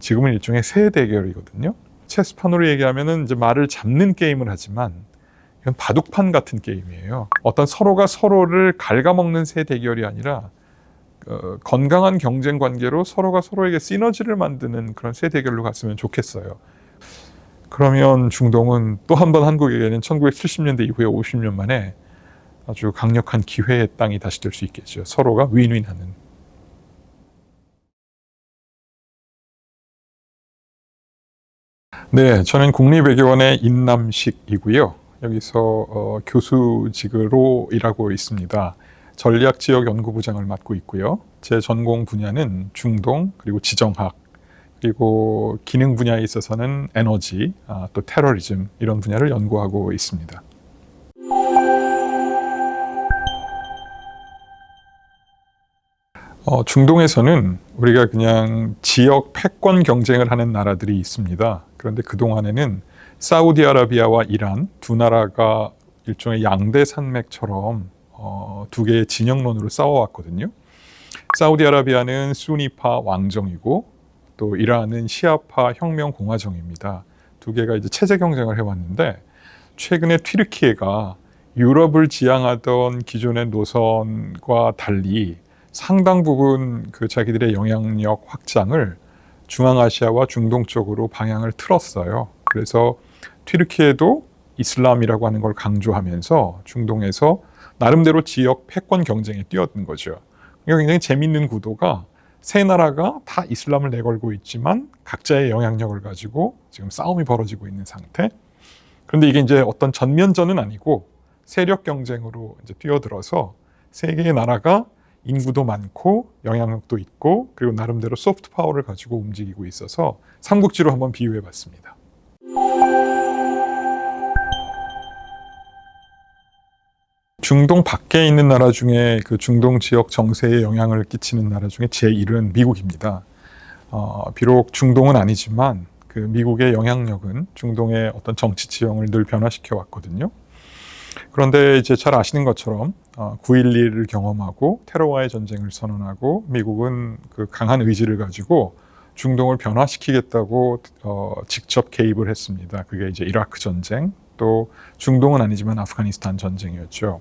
지금은 일종의 새 대결이거든요. 체스판으로 얘기하면은 이제 말을 잡는 게임을 하지만 이건 바둑판 같은 게임이에요. 어떤 서로가 서로를 갉아먹는 새 대결이 아니라 어, 건강한 경쟁 관계로 서로가 서로에게 시너지를 만드는 그런 새 대결로 갔으면 좋겠어요. 그러면 중동은 또 한 번 한국에게는 1970년대 이후에 50년 만에 아주 강력한 기회의 땅이 다시 될 수 있겠죠. 서로가 윈윈하는. 네, 저는 국립외교원의 인남식이고요. 여기서 어, 교수직으로 일하고 있습니다. 전략지역연구부장을 맡고 있고요. 제 전공 분야는 중동 그리고 지정학 그리고 기능 분야에 있어서는 에너지, 아, 또 테러리즘 이런 분야를 연구하고 있습니다. 어, 중동에서는 우리가 그냥 지역 패권 경쟁을 하는 나라들이 있습니다. 그런데 그동안에는 사우디아라비아와 이란 두 나라가 일종의 양대 산맥처럼 어, 두 개의 진영론으로 싸워왔거든요. 사우디아라비아는 수니파 왕정이고 또 이란은 시아파 혁명 공화정입니다. 두 개가 이제 체제 경쟁을 해왔는데 최근에 튀르키예가 유럽을 지향하던 기존의 노선과 달리 상당 부분 그 자기들의 영향력 확장을 중앙아시아와 중동 쪽으로 방향을 틀었어요. 그래서 튀르키예도 이슬람이라고 하는 걸 강조하면서 중동에서 나름대로 지역 패권 경쟁에 뛰어든 거죠. 그러니까 굉장히 재밌는 구도가 세 나라가 다 이슬람을 내걸고 있지만 각자의 영향력을 가지고 지금 싸움이 벌어지고 있는 상태. 그런데 이게 이제 어떤 전면전은 아니고 세력 경쟁으로 이제 뛰어들어서 세 개의 나라가 인구도 많고 영향력도 있고 그리고 나름대로 소프트 파워를 가지고 움직이고 있어서 삼국지로 한번 비유해 봤습니다. 중동 밖에 있는 나라 중에 그 중동 지역 정세에 영향을 끼치는 나라 중에 제1은 미국입니다. 어, 비록 중동은 아니지만 그 미국의 영향력은 중동의 어떤 정치 지형을 늘 변화시켜 왔거든요. 그런데 이제 잘 아시는 것처럼 어, 9.11을 경험하고 테러와의 전쟁을 선언하고 미국은 그 강한 의지를 가지고 중동을 변화시키겠다고 어, 직접 개입을 했습니다. 그게 이제 이라크 전쟁, 또 중동은 아니지만 아프가니스탄 전쟁이었죠.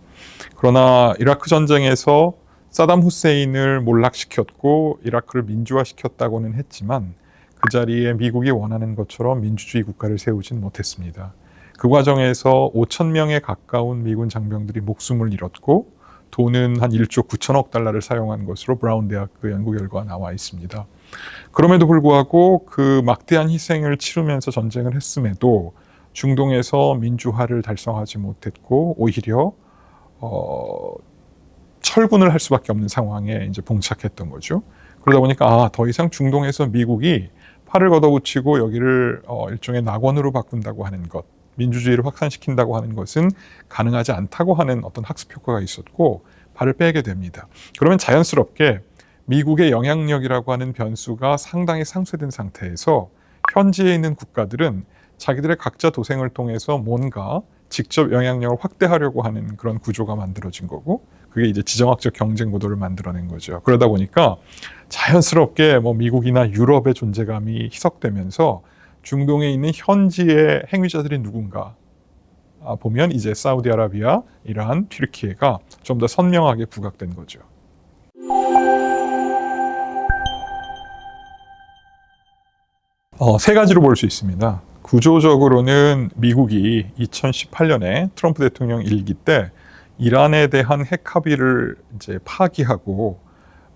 그러나 이라크 전쟁에서 사담 후세인을 몰락시켰고 이라크를 민주화시켰다고는 했지만 그 자리에 미국이 원하는 것처럼 민주주의 국가를 세우진 못했습니다. 그 과정에서 5천 명에 가까운 미군 장병들이 목숨을 잃었고 돈은 한 1조 9천억 달러를 사용한 것으로 브라운 대학 그 연구 결과가 나와 있습니다. 그럼에도 불구하고 그 막대한 희생을 치르면서 전쟁을 했음에도 중동에서 민주화를 달성하지 못했고 오히려 어, 철군을 할 수밖에 없는 상황에 이제 봉착했던 거죠. 그러다 보니까 아, 더 이상 중동에서 미국이 팔을 걷어붙이고 여기를 어, 일종의 낙원으로 바꾼다고 하는 것, 민주주의를 확산시킨다고 하는 것은 가능하지 않다고 하는 어떤 학습 효과가 있었고 발을 빼게 됩니다. 그러면 자연스럽게 미국의 영향력이라고 하는 변수가 상당히 상쇄된 상태에서 현지에 있는 국가들은 자기들의 각자 도생을 통해서 뭔가 직접 영향력을 확대하려고 하는 그런 구조가 만들어진 거고 그게 이제 지정학적 경쟁 구도를 만들어낸 거죠. 그러다 보니까 자연스럽게 뭐 미국이나 유럽의 존재감이 희석되면서 중동에 있는 현지의 행위자들이 누군가 아, 보면 이제 사우디아라비아, 이란, 튀르키예가 좀 더 선명하게 부각된 거죠. 어, 세 가지로 볼 수 있습니다. 구조적으로는 미국이 2018년에 트럼프 대통령 일기 때 이란에 대한 핵 합의를 이제 파기하고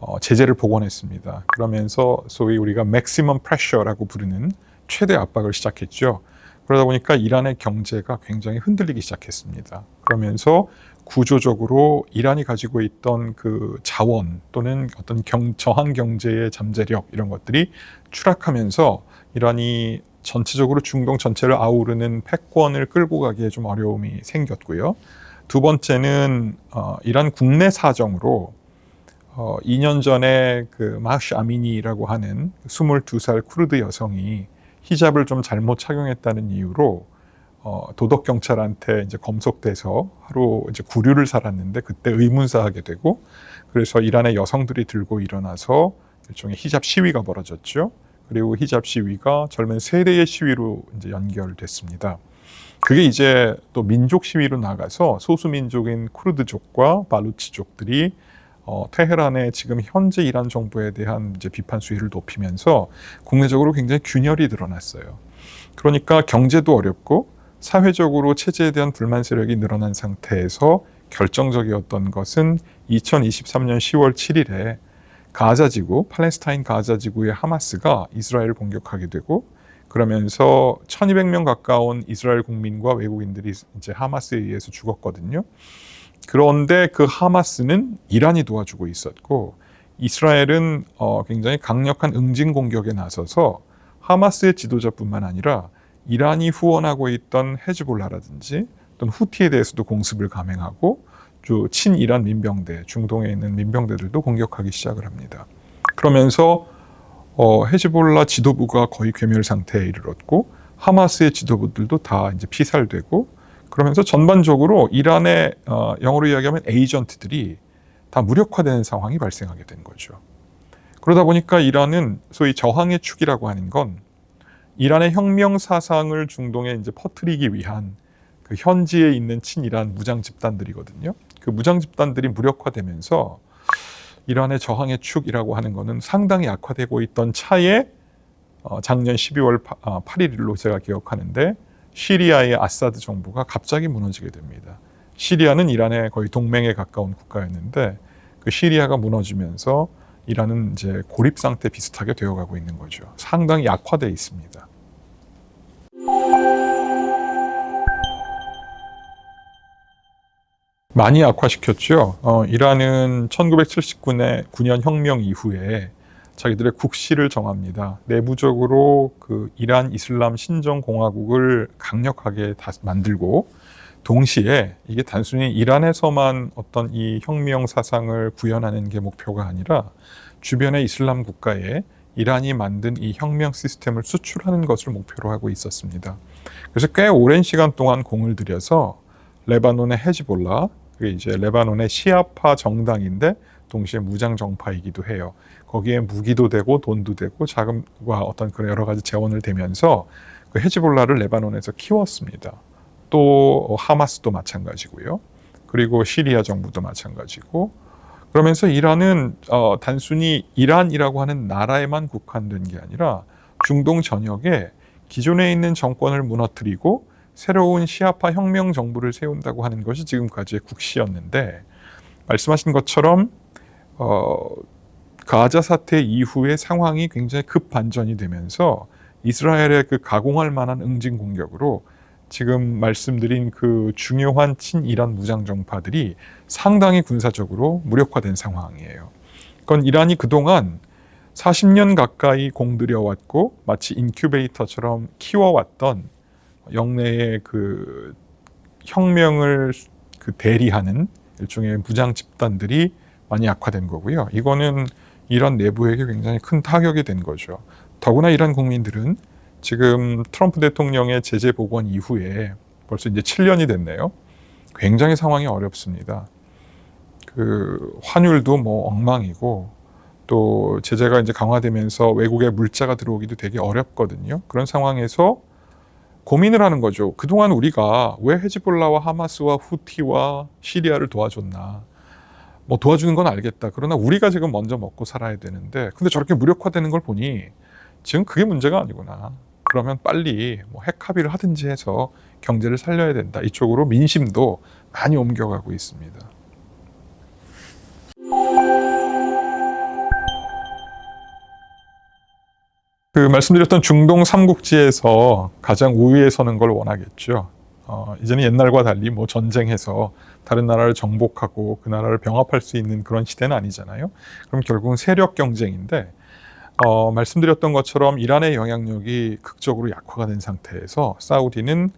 어, 제재를 복원했습니다. 그러면서 소위 우리가 맥시멈 프레셔라고 부르는 최대 압박을 시작했죠. 그러다 보니까 이란의 경제가 굉장히 흔들리기 시작했습니다. 그러면서 구조적으로 이란이 가지고 있던 그 자원 또는 어떤 경, 저항 경제의 잠재력 이런 것들이 추락하면서 이란이 전체적으로 중동 전체를 아우르는 패권을 끌고 가기에 좀 어려움이 생겼고요. 두 번째는 어, 이란 국내 사정으로 어, 2년 전에 그 마시 아미니라고 하는 22살 쿠르드 여성이 히잡을 좀 잘못 착용했다는 이유로 어, 도덕 경찰한테 이제 검속돼서 하루 이제 구류를 살았는데 그때 의문사하게 되고 그래서 이란의 여성들이 들고 일어나서 일종의 히잡 시위가 벌어졌죠. 그리고 히잡 시위가 젊은 세대의 시위로 이제 연결됐습니다. 그게 이제 또 민족 시위로 나가서 소수 민족인 쿠르드족과 발루치족들이 어, 테헤란의 지금 현재 이란 정부에 대한 이제 비판 수위를 높이면서 국내적으로 굉장히 균열이 드러났어요. 그러니까 경제도 어렵고 사회적으로 체제에 대한 불만 세력이 늘어난 상태에서 결정적이었던 것은 2023년 10월 7일에 가자지구, 팔레스타인 가자지구의 하마스가 이스라엘을 공격하게 되고 그러면서 1200명 가까운 이스라엘 국민과 외국인들이 이제 하마스에 의해서 죽었거든요. 그런데 그 하마스는 이란이 도와주고 있었고 이스라엘은 어, 굉장히 강력한 응징 공격에 나서서 하마스의 지도자뿐만 아니라 이란이 후원하고 있던 헤즈볼라라든지 또는 후티에 대해서도 공습을 감행하고 주 친이란 민병대, 중동에 있는 민병대들도 공격하기 시작을 합니다. 그러면서 어, 헤즈볼라 지도부가 거의 괴멸 상태에 이르렀고 하마스의 지도부들도 다 이제 피살되고 그러면서 전반적으로 이란의 어, 영어로 이야기하면 에이전트들이 다 무력화되는 상황이 발생하게 된 거죠. 그러다 보니까 이란은 소위 저항의 축이라고 하는 건 이란의 혁명 사상을 중동에 이제 퍼뜨리기 위한 그 현지에 있는 친이란 무장 집단들이거든요. 그 무장 집단들이 무력화되면서 이란의 저항의 축이라고 하는 것은 상당히 약화되고 있던 차에 어, 작년 12월 8일로 제가 기억하는데 시리아의 아사드 정부가 갑자기 무너지게 됩니다. 시리아는 이란의 거의 동맹에 가까운 국가였는데 그 시리아가 무너지면서 이란은 이제 고립 상태 비슷하게 되어가고 있는 거죠. 상당히 약화돼 있습니다. 많이 악화시켰죠. 어, 이란은 1979년 9년 혁명 이후에 자기들의 국시를 정합니다. 내부적으로 그 이란 이슬람 신정 공화국을 강력하게 다 만들고 동시에 이게 단순히 이란에서만 어떤 이 혁명 사상을 구현하는 게 목표가 아니라 주변의 이슬람 국가에 이란이 만든 이 혁명 시스템을 수출하는 것을 목표로 하고 있었습니다. 그래서 꽤 오랜 시간 동안 공을 들여서 레바논의 헤즈볼라, 그게 이제 레바논의 시아파 정당인데 동시에 무장 정파이기도 해요. 거기에 무기도 되고 돈도 되고 자금과 어떤 그런 여러 가지 재원을 대면서 그 헤즈볼라를 레바논에서 키웠습니다. 또 하마스도 마찬가지고요. 그리고 시리아 정부도 마찬가지고 그러면서 이란은 어, 단순히 이란이라고 하는 나라에만 국한된 게 아니라 중동 전역에 기존에 있는 정권을 무너뜨리고 새로운 시아파 혁명 정부를 세운다고 하는 것이 지금까지의 국시였는데 말씀하신 것처럼 어, 가자 사태 이후의 상황이 굉장히 급 반전이 되면서 이스라엘의 그 가공할 만한 응징 공격으로 지금 말씀드린 그 중요한 친이란 무장 정파들이 상당히 군사적으로 무력화된 상황이에요. 그건 이란이 그동안 40년 가까이 공들여 왔고 마치 인큐베이터처럼 키워왔던 영내의 그 혁명을 그 대리하는 일종의 무장 집단들이 많이 약화된 거고요. 이거는 이란 내부에게 굉장히 큰 타격이 된 거죠. 더구나 이란 국민들은 지금 트럼프 대통령의 제재 복원 이후에 벌써 이제 7년이 됐네요. 굉장히 상황이 어렵습니다. 그 환율도 뭐 엉망이고 또 제재가 이제 강화되면서 외국의 물자가 들어오기도 되게 어렵거든요. 그런 상황에서 고민을 하는 거죠. 그동안 우리가 왜 헤즈볼라와 하마스와 후티와 시리아를 도와줬나. 뭐 도와주는 건 알겠다. 그러나 우리가 지금 먼저 먹고 살아야 되는데, 근데 저렇게 무력화되는 걸 보니 지금 그게 문제가 아니구나. 그러면 빨리 뭐 핵 합의를 하든지 해서 경제를 살려야 된다. 이쪽으로 민심도 많이 옮겨가고 있습니다. 그 말씀드렸던 중동 삼국지에서 가장 우위에 서는 걸 원하겠죠. 어, 이제는 옛날과 달리 뭐 전쟁해서 다른 나라를 정복하고 그 나라를 병합할 수 있는 그런 시대는 아니잖아요. 그럼 결국은 세력 경쟁인데 어, 말씀드렸던 것처럼 이란의 영향력이 극적으로 약화가 된 상태에서 사우디는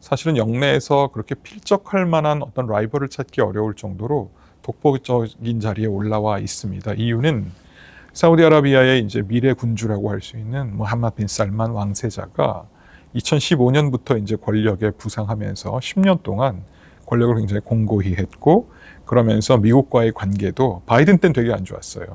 사실은 영내에서 그렇게 필적할 만한 어떤 라이벌을 찾기 어려울 정도로 독보적인 자리에 올라와 있습니다. 이유는 사우디아라비아의 이제 미래 군주라고 할 수 있는 무함마드 빈 살만 왕세자가 2015년부터 이제 권력에 부상하면서 10년 동안 권력을 굉장히 공고히 했고 그러면서 미국과의 관계도 바이든 때는 되게 안 좋았어요.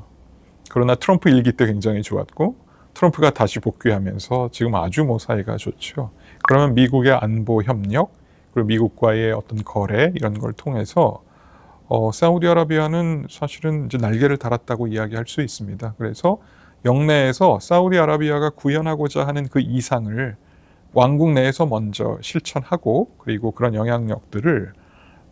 그러나 트럼프 일기 때 굉장히 좋았고 트럼프가 다시 복귀하면서 지금 아주 뭐 사이가 좋죠. 그러면 미국의 안보 협력 그리고 미국과의 어떤 거래 이런 걸 통해서 어, 사우디아라비아는 사실은 이제 날개를 달았다고 이야기할 수 있습니다. 그래서 영내에서 사우디아라비아가 구현하고자 하는 그 이상을 왕국 내에서 먼저 실천하고 그리고 그런 영향력들을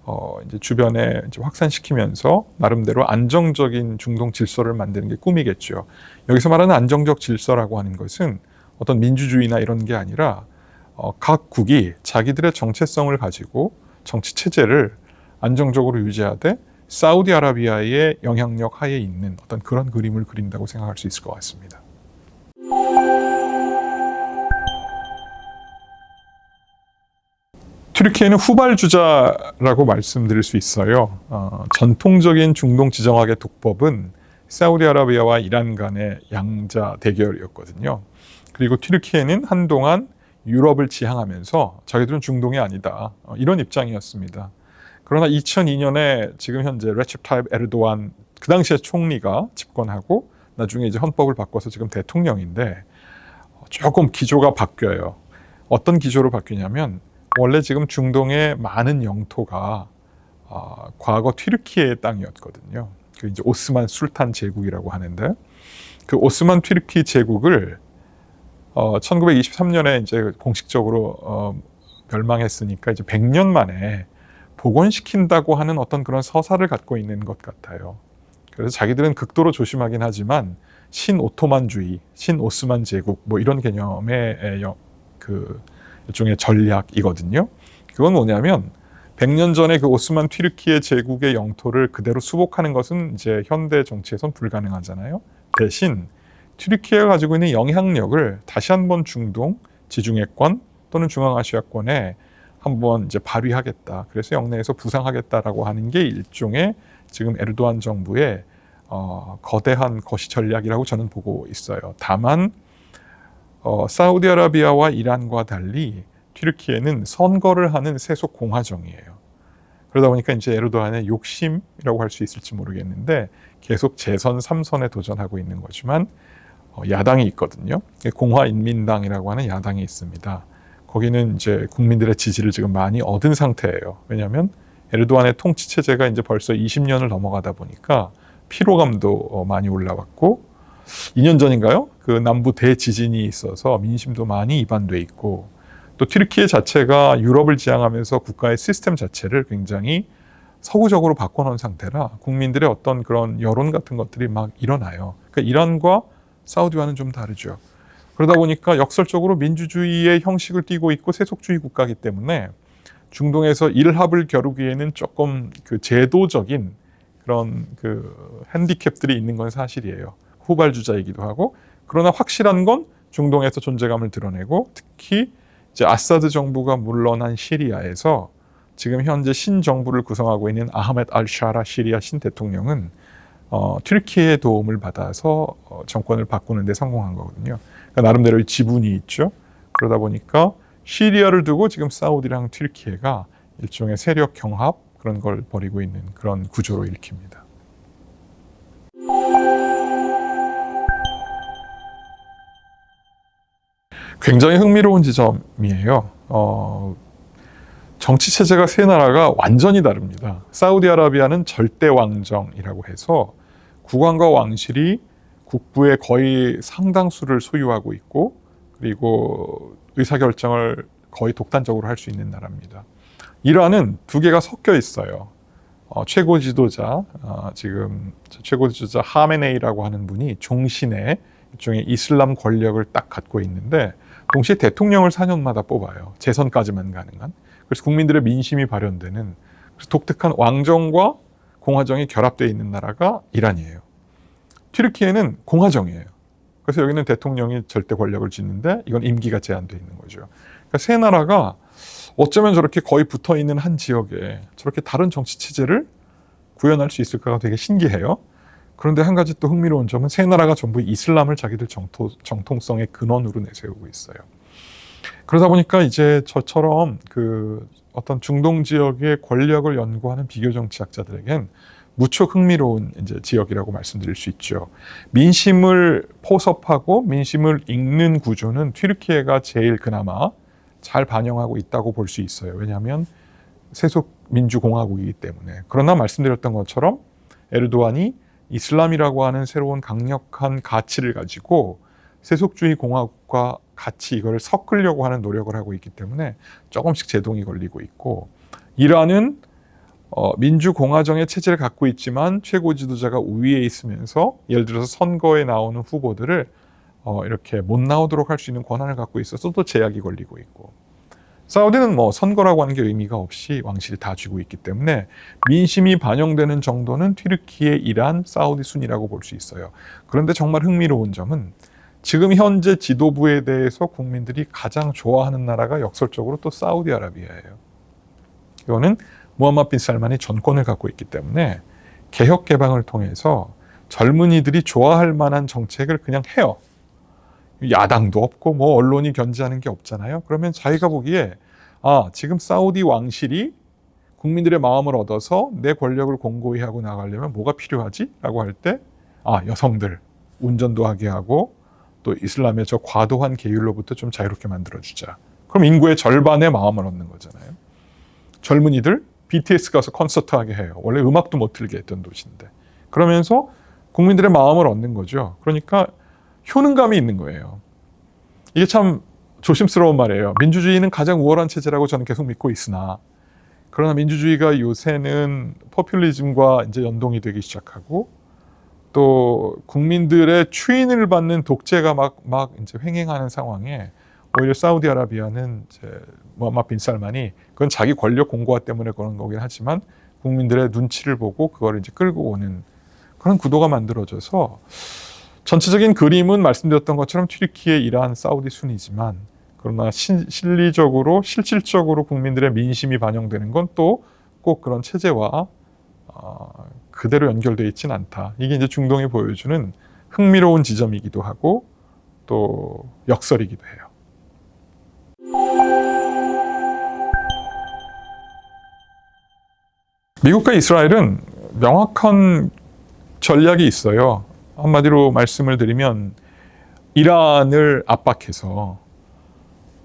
어, 이제 주변에 이제 확산시키면서 나름대로 안정적인 중동 질서를 만드는 게 꿈이겠죠. 여기서 말하는 안정적 질서라고 하는 것은 어떤 민주주의나 이런 게 아니라 어, 각 국이 자기들의 정체성을 가지고 정치 체제를 안정적으로 유지하되 사우디아라비아의 영향력 하에 있는 어떤 그런 그림을 그린다고 생각할 수 있을 것 같습니다. 튀르키예는 후발주자라고 말씀드릴 수 있어요. 어, 전통적인 중동 지정학의 독법은 사우디아라비아와 이란 간의 양자 대결이었거든요. 그리고 튀르키예는 한동안 유럽을 지향하면서 자기들은 중동이 아니다 어, 이런 입장이었습니다. 그러나 2002년에 지금 현재 레츠 타입 에르도안 그 당시에 총리가 집권하고 나중에 이제 헌법을 바꿔서 지금 대통령인데 조금 기조가 바뀌어요. 어떤 기조로 바뀌냐면 원래 지금 중동의 많은 영토가 어, 과거 튀르키의 땅이었거든요. 그 이제 오스만 술탄 제국이라고 하는데 그 오스만 튀르키 제국을 어, 1923년에 이제 공식적으로 어, 멸망했으니까 이제 100년 만에 복원시킨다고 하는 어떤 그런 서사를 갖고 있는 것 같아요. 그래서 자기들은 극도로 조심하긴 하지만 신 오토만주의, 신 오스만 제국 뭐 이런 개념의 그 일종의 전략이거든요. 그건 뭐냐면 100년 전에 그 오스만 튀르키예 제국의 영토를 그대로 수복하는 것은 이제 현대 정치에선 불가능하잖아요. 대신 튀르키예가 가지고 있는 영향력을 다시 한번 중동, 지중해권 또는 중앙아시아권에 한번 이제 발휘하겠다. 그래서 영내에서 부상하겠다라고 하는 게 일종의 지금 에르도안 정부의 어, 거대한 거시 전략이라고 저는 보고 있어요. 다만 어, 사우디아라비아와 이란과 달리 튀르키예는 선거를 하는 세속 공화정이에요. 그러다 보니까 이제 에르도안의 욕심이라고 할 수 있을지 모르겠는데 계속 재선 3선에 도전하고 있는 거지만 어, 야당이 있거든요. 공화인민당이라고 하는 야당이 있습니다. 거기는 이제 국민들의 지지를 지금 많이 얻은 상태예요. 왜냐하면 에르도안의 통치 체제가 이제 벌써 20년을 넘어가다 보니까 피로감도 어, 많이 올라왔고 2년 전인가요? 그 남부 대지진이 있어서 민심도 많이 이반돼 있고 또 튀르키예 자체가 유럽을 지향하면서 국가의 시스템 자체를 굉장히 서구적으로 바꿔놓은 상태라 국민들의 어떤 그런 여론 같은 것들이 막 일어나요. 그러니까 이란과 사우디와는 좀 다르죠. 그러다 보니까 역설적으로 민주주의의 형식을 띠고 있고 세속주의 국가이기 때문에 중동에서 일합을 겨루기에는 조금 그 제도적인 그런 그 핸디캡들이 있는 건 사실이에요. 후발주자이기도 하고 그러나 확실한 건 중동에서 존재감을 드러내고 특히 이제 아사드 정부가 물러난 시리아에서 지금 현재 신정부를 구성하고 있는 아흐메드 알샤라 시리아 신 대통령은 어, 튀르키예의 도움을 받아서 어, 정권을 바꾸는 데 성공한 거거든요. 그러니까 나름대로의 지분이 있죠. 그러다 보니까 시리아를 두고 지금 사우디랑 튀르키예가 일종의 세력 경합 그런 걸 벌이고 있는 그런 구조로 읽힙니다. 굉장히 흥미로운 지점이에요. 어, 정치 체제가 세 나라가 완전히 다릅니다. 사우디아라비아는 절대 왕정이라고 해서 국왕과 왕실이 국부의 거의 상당수를 소유하고 있고 그리고 의사결정을 거의 독단적으로 할 수 있는 나라입니다. 이란은 두 개가 섞여 있어요. 어, 최고 지도자 어, 지금 최고 지도자 하메네이라고 하는 분이 종신의 일종의 이슬람 권력을 딱 갖고 있는데 동시에 대통령을 4년마다 뽑아요. 재선까지만 가능한. 그래서 국민들의 민심이 발현되는 독특한 왕정과 공화정이 결합되어 있는 나라가 이란이에요. 튀르키예는 공화정이에요. 그래서 여기는 대통령이 절대 권력을 쥐는데 이건 임기가 제한되어 있는 거죠. 그러니까 세 나라가 어쩌면 저렇게 거의 붙어 있는 한 지역에 저렇게 다른 정치 체제를 구현할 수 있을까가 되게 신기해요. 그런데 한 가지 또 흥미로운 점은 세 나라가 전부 이슬람을 자기들 정토, 정통성의 근원으로 내세우고 있어요. 그러다 보니까 이제 저처럼 그 어떤 중동 지역의 권력을 연구하는 비교 정치학자들에겐 무척 흥미로운 이제 지역이라고 말씀드릴 수 있죠. 민심을 포섭하고 민심을 읽는 구조는 튀르키예가 제일 그나마 잘 반영하고 있다고 볼 수 있어요. 왜냐하면 세속 민주공화국이기 때문에. 그러나 말씀드렸던 것처럼 에르도안이 이슬람이라고 하는 새로운 강력한 가치를 가지고 세속주의 공화국과 같이 이걸 섞으려고 하는 노력을 하고 있기 때문에 조금씩 제동이 걸리고 있고 이란은 어, 민주공화정의 체제를 갖고 있지만 최고 지도자가 우위에 있으면서 예를 들어서 선거에 나오는 후보들을 어, 이렇게 못 나오도록 할 수 있는 권한을 갖고 있어서 또 제약이 걸리고 있고 사우디는 뭐 선거라고 하는 게 의미가 없이 왕실이 다 쥐고 있기 때문에 민심이 반영되는 정도는 튀르키예, 이란, 사우디 순이라고 볼 수 있어요. 그런데 정말 흥미로운 점은 지금 현재 지도부에 대해서 국민들이 가장 좋아하는 나라가 역설적으로 또 사우디아라비아예요. 이거는 무함마드 빈 살만이 전권을 갖고 있기 때문에 개혁 개방을 통해서 젊은이들이 좋아할 만한 정책을 그냥 해요. 야당도 없고 뭐 언론이 견제하는 게 없잖아요. 그러면 자기가 보기에 아 지금 사우디 왕실이 국민들의 마음을 얻어서 내 권력을 공고히 하고 나가려면 뭐가 필요하지?라고 할 때 아 여성들 운전도 하게 하고 또 이슬람의 저 과도한 계율로부터 좀 자유롭게 만들어 주자. 그럼 인구의 절반의 마음을 얻는 거잖아요. 젊은이들 BTS 가서 콘서트 하게 해요. 원래 음악도 못 틀게 했던 도시인데. 그러면서 국민들의 마음을 얻는 거죠. 그러니까 효능감이 있는 거예요. 이게 참 조심스러운 말이에요. 민주주의는 가장 우월한 체제라고 저는 계속 믿고 있으나 그러나 민주주의가 요새는 포퓰리즘과 이제 연동이 되기 시작하고 또 국민들의 추인을 받는 독재가 막, 막 이제 횡행하는 상황에 오히려 사우디아라비아는 이제 무함마드 빈 살만이 그건 자기 권력 공고화 때문에 그런 거긴 하지만 국민들의 눈치를 보고 그걸 이제 끌고 오는 그런 구도가 만들어져서 전체적인 그림은 말씀드렸던 것처럼 튀르키예, 이란, 사우디 순이지만 그러나 시, 실리적으로 실질적으로 국민들의 민심이 반영되는 건 또 꼭 그런 체제와 어, 그대로 연결되어 있지는 않다. 이게 이제 중동이 보여주는 흥미로운 지점이기도 하고 또 역설이기도 해요. 미국과 이스라엘은 명확한 전략이 있어요. 한마디로 말씀을 드리면 이란을 압박해서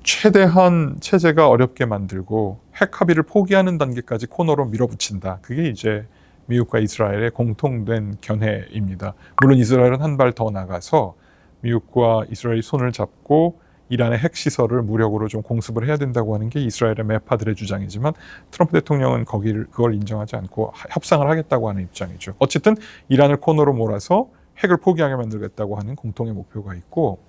최대한 체제가 어렵게 만들고 핵 합의를 포기하는 단계까지 코너로 밀어붙인다. 그게 이제 미국과 이스라엘의 공통된 견해입니다. 물론 이스라엘은 한 발 더 나가서 미국과 이스라엘이 손을 잡고 이란의 핵시설을 무력으로 좀 공습을 해야 된다고 하는 게 이스라엘의 매파들의 주장이지만 트럼프 대통령은 거기를 그걸 인정하지 않고 협상을 하겠다고 하는 입장이죠. 어쨌든 이란을 코너로 몰아서 핵을 포기하게 만들겠다고 하는 공통의 목표가 있고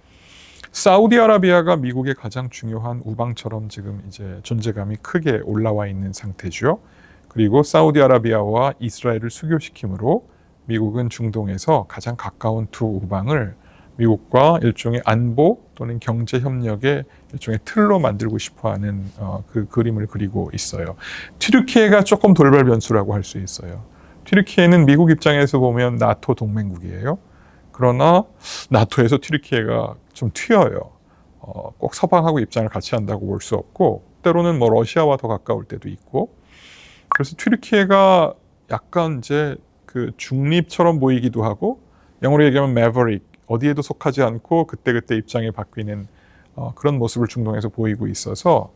사우디아라비아가 미국의 가장 중요한 우방처럼 지금 이제 존재감이 크게 올라와 있는 상태죠. 그리고 사우디아라비아와 이스라엘을 수교시킴으로 미국은 중동에서 가장 가까운 두 우방을 미국과 일종의 안보 또는 경제 협력의 일종의 틀로 만들고 싶어하는 어, 그 그림을 그리고 있어요. 튀르키예가 조금 돌발 변수라고 할 수 있어요. 튀르키예는 미국 입장에서 보면 나토 동맹국이에요. 그러나 나토에서 튀르키예가 좀 튀어요. 어, 꼭 서방하고 입장을 같이 한다고 볼 수 없고 때로는 뭐 러시아와 더 가까울 때도 있고 그래서 튀르키예가 약간 이제 그 중립처럼 보이기도 하고 영어로 얘기하면 매버릭 어디에도 속하지 않고 그때그때 입장이 바뀌는 어, 그런 모습을 중동에서 보이고 있어서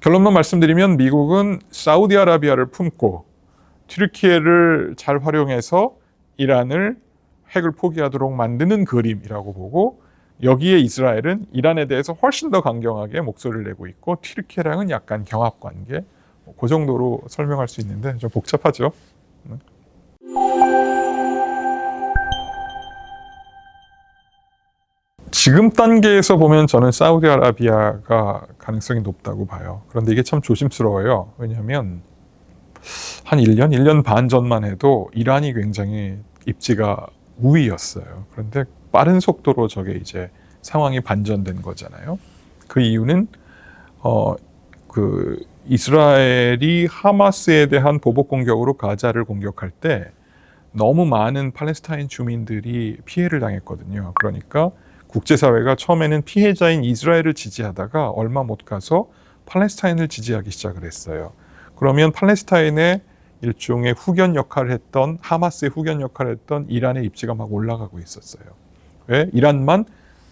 결론만 말씀드리면 미국은 사우디아라비아를 품고 튀르키예를 잘 활용해서 이란을 핵을 포기하도록 만드는 그림이라고 보고 여기에 이스라엘은 이란에 대해서 훨씬 더 강경하게 목소리를 내고 있고 튀르키예랑은 약간 경합 관계 그 정도로 설명할 수 있는데 좀 복잡하죠. 네. 지금 단계에서 보면 저는 사우디아라비아가 가능성이 높다고 봐요. 그런데 이게 참 조심스러워요. 왜냐하면 한 1년, 1년 반 전만 해도 이란이 굉장히 입지가 우위였어요. 그런데 빠른 속도로 저게 이제 상황이 반전된 거잖아요. 그 이유는 어 그 이스라엘이 하마스에 대한 보복 공격으로 가자를 공격할 때 너무 많은 팔레스타인 주민들이 피해를 당했거든요. 그러니까 국제사회가 처음에는 피해자인 이스라엘을 지지하다가 얼마 못 가서 팔레스타인을 지지하기 시작을 했어요. 그러면 팔레스타인의 일종의 후견 역할을 했던 하마스의 후견 역할을 했던 이란의 입지가 막 올라가고 있었어요. 왜? 이란만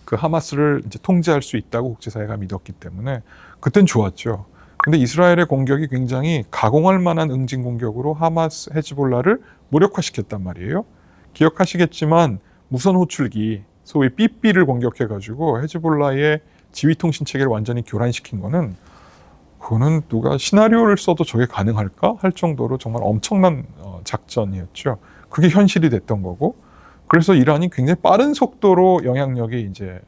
그 하마스를 이제 통제할 수 있다고 국제사회가 믿었기 때문에 그땐 좋았죠. 근데 이스라엘의 공격이 굉장히 가공할 만한 응징 공격으로 하마스 헤즈볼라를 무력화시켰단 말이에요. 기억하시겠지만 무선 호출기 소위 삐삐를 공격해 가지고 헤즈볼라의 지휘 통신 체계를 완전히 교란시킨 거는 그거는 누가 시나리오를 써도 저게 가능할까 할 정도로 정말 엄청난 어, 작전이었죠. 그게 현실이 됐던 거고 그래서 이란이 굉장히 빠른 속도로 영향력이 이제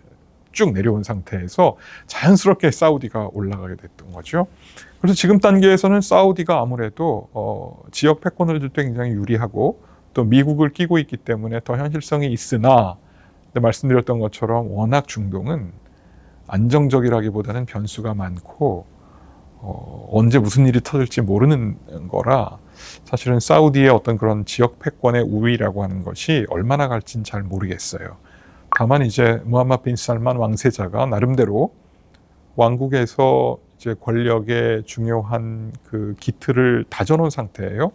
쭉 내려온 상태에서 자연스럽게 사우디가 올라가게 됐던 거죠. 그래서 지금 단계에서는 사우디가 아무래도 어, 지역 패권을 줄 때 굉장히 유리하고 또 미국을 끼고 있기 때문에 더 현실성이 있으나 말씀드렸던 것처럼 워낙 중동은 안정적이라기보다는 변수가 많고 어, 언제 무슨 일이 터질지 모르는 거라 사실은 사우디의 어떤 그런 지역 패권의 우위라고 하는 것이 얼마나 갈지는 잘 모르겠어요. 다만 이제 무함마드 빈 살만 왕세자가 나름대로 왕국에서 이제 권력의 중요한 그 기틀을 다져놓은 상태예요.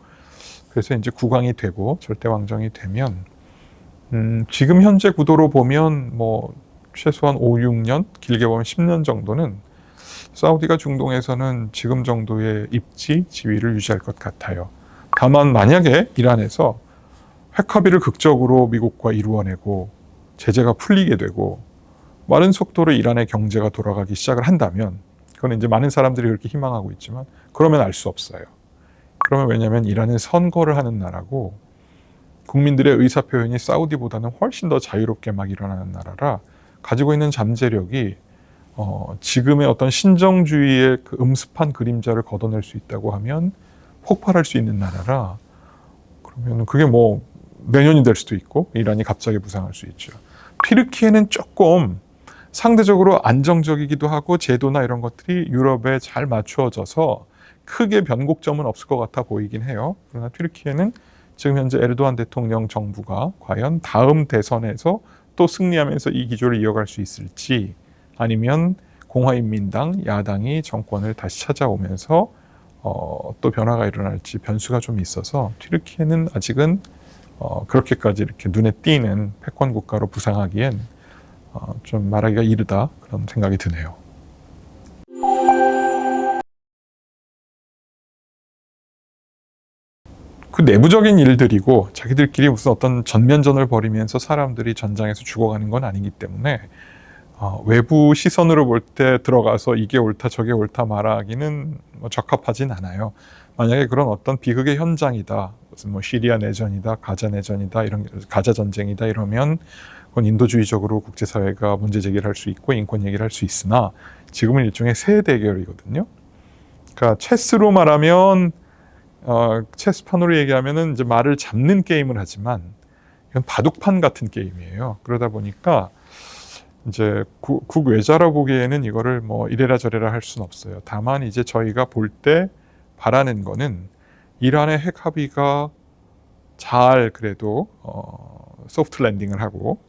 그래서 이제 국왕이 되고 절대 왕정이 되면 음, 지금 현재 구도로 보면 뭐 최소한 5, 6년, 길게 보면 10년 정도는 사우디가 중동에서는 지금 정도의 입지, 지위를 유지할 것 같아요. 다만 만약에 이란에서 핵 합의를 극적으로 미국과 이루어내고 제재가 풀리게 되고 빠른 속도로 이란의 경제가 돌아가기 시작을 한다면 그건 이제 많은 사람들이 그렇게 희망하고 있지만 그러면 알 수 없어요. 그러면 왜냐하면 이란은 선거를 하는 나라고 국민들의 의사 표현이 사우디보다는 훨씬 더 자유롭게 막 일어나는 나라라 가지고 있는 잠재력이 어, 지금의 어떤 신정주의의 그 음습한 그림자를 걷어낼 수 있다고 하면 폭발할 수 있는 나라라 그러면 그게 뭐 내년이 될 수도 있고 이란이 갑자기 부상할 수 있죠. 튀르키예는 조금 상대적으로 안정적이기도 하고 제도나 이런 것들이 유럽에 잘 맞추어져서 크게 변곡점은 없을 것 같아 보이긴 해요. 그러나 튀르키예는 지금 현재 에르도안 대통령 정부가 과연 다음 대선에서 또 승리하면서 이 기조를 이어갈 수 있을지 아니면 공화인민당 야당이 정권을 다시 찾아오면서 어, 또 변화가 일어날지 변수가 좀 있어서 튀르키예는 아직은 어, 그렇게까지 이렇게 눈에 띄는 패권 국가로 부상하기엔 어, 좀 말하기가 이르다 그런 생각이 드네요. 그 내부적인 일들이고 자기들끼리 무슨 어떤 전면전을 벌이면서 사람들이 전장에서 죽어가는 건 아니기 때문에 어, 외부 시선으로 볼 때 들어가서 이게 옳다 저게 옳다 말하기는 뭐 적합하진 않아요. 만약에 그런 어떤 비극의 현장이다, 무슨 뭐 시리아 내전이다, 가자 내전이다, 이런 가자 전쟁이다 이러면 그건 인도주의적으로 국제사회가 문제 제기를 할 수 있고 인권 얘기를 할 수 있으나 지금은 일종의 세 대결이거든요. 그러니까 체스로 말하면 어, 체스판으로 얘기하면은 이제 말을 잡는 게임을 하지만 이건 바둑판 같은 게임이에요. 그러다 보니까 이제 국, 국외자라 보기에는 이거를 뭐 이래라 저래라 할 수는 없어요. 다만 이제 저희가 볼 때 바라는 거는 이란의 핵 합의가 잘 그래도 어, 소프트 랜딩을 하고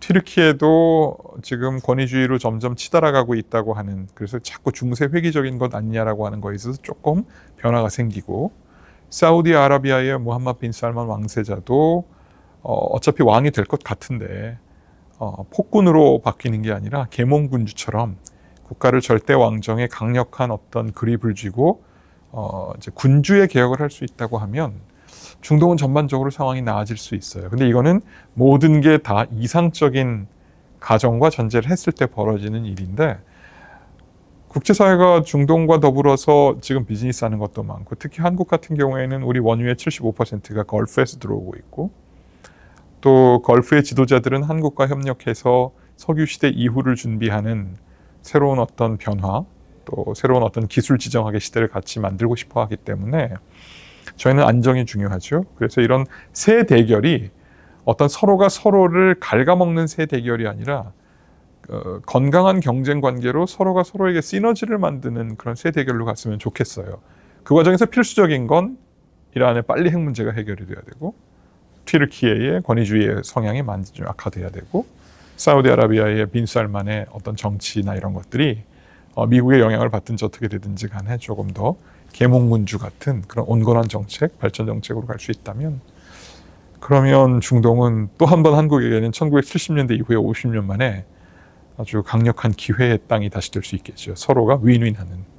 튀르키에도 지금 권위주의로 점점 치달아가고 있다고 하는 그래서 자꾸 중세 회기적인 것 아니냐라고 하는 거에 있어서 조금 변화가 생기고 사우디아라비아의 무함마드 빈 살만 왕세자도 어, 어차피 왕이 될 것 같은데 어, 폭군으로 바뀌는 게 아니라 계몽군주처럼 국가를 절대 왕정의 강력한 어떤 그립을 쥐고 어, 이제 군주의 개혁을 할 수 있다고 하면 중동은 전반적으로 상황이 나아질 수 있어요. 근데 이거는 모든 게 다 이상적인 가정과 전제를 했을 때 벌어지는 일인데 국제사회가 중동과 더불어서 지금 비즈니스 하는 것도 많고 특히 한국 같은 경우에는 우리 원유의 75%가 걸프에서 들어오고 있고 또 걸프의 지도자들은 한국과 협력해서 석유 시대 이후를 준비하는 새로운 어떤 변화 또 새로운 어떤 기술 지정학의 시대를 같이 만들고 싶어 하기 때문에 저희는 안정이 중요하죠. 그래서 이런 새 대결이 어떤 서로가 서로를 갉아먹는 새 대결이 아니라 어, 건강한 경쟁 관계로 서로가 서로에게 시너지를 만드는 그런 새 대결로 갔으면 좋겠어요. 그 과정에서 필수적인 건 이란의 빨리 핵 문제가 해결이 돼야 되고 튀르키예의 권위주의의 성향이 많이 좀 악화돼야 되고 사우디아라비아의 빈살만의 어떤 정치나 이런 것들이 어, 미국의 영향을 받든지 어떻게 되든지 간에 조금 더 계몽문주 같은 그런 온건한 정책, 발전 정책으로 갈 수 있다면 그러면 중동은 또 한 번 한국에게는 1970년대 이후에 50년 만에 아주 강력한 기회의 땅이 다시 될 수 있겠죠. 서로가 윈윈하는